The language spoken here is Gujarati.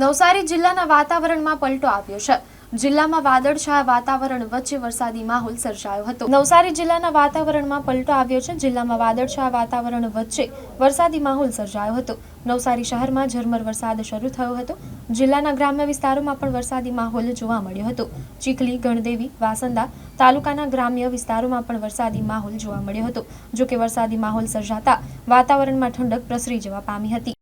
નવસારી જિલ્લાના વાતાવરણમાં પલટો આવ્યો છે. જિલ્લામાં વાદળછાયા વાતાવરણ વચ્ચે વરસાદી માહોલ સર્જાયો હતો. નવસારી જિલ્લાના વાતાવરણમાં પલટો આવ્યો છે. જિલ્લામાં વાદળછાયા વાતાવરણ વચ્ચે વરસાદી માહોલ સર્જાયો હતો. નવસારી શહેરમાં ઝરમર વરસાદ શરૂ થયો હતો. જિલ્લાના ગ્રામ્ય વિસ્તારોમાં પણ વરસાદી માહોલ જોવા મળ્યો હતો. ચીખલી, ગણદેવી, વાસંદા તાલુકાના ગ્રામ્ય વિસ્તારોમાં પણ વરસાદી માહોલ જોવા મળ્યો હતો. જો કે વરસાદી માહોલ સર્જાતા વાતાવરણમાં ઠંડક પ્રસરી જવા પામી હતી.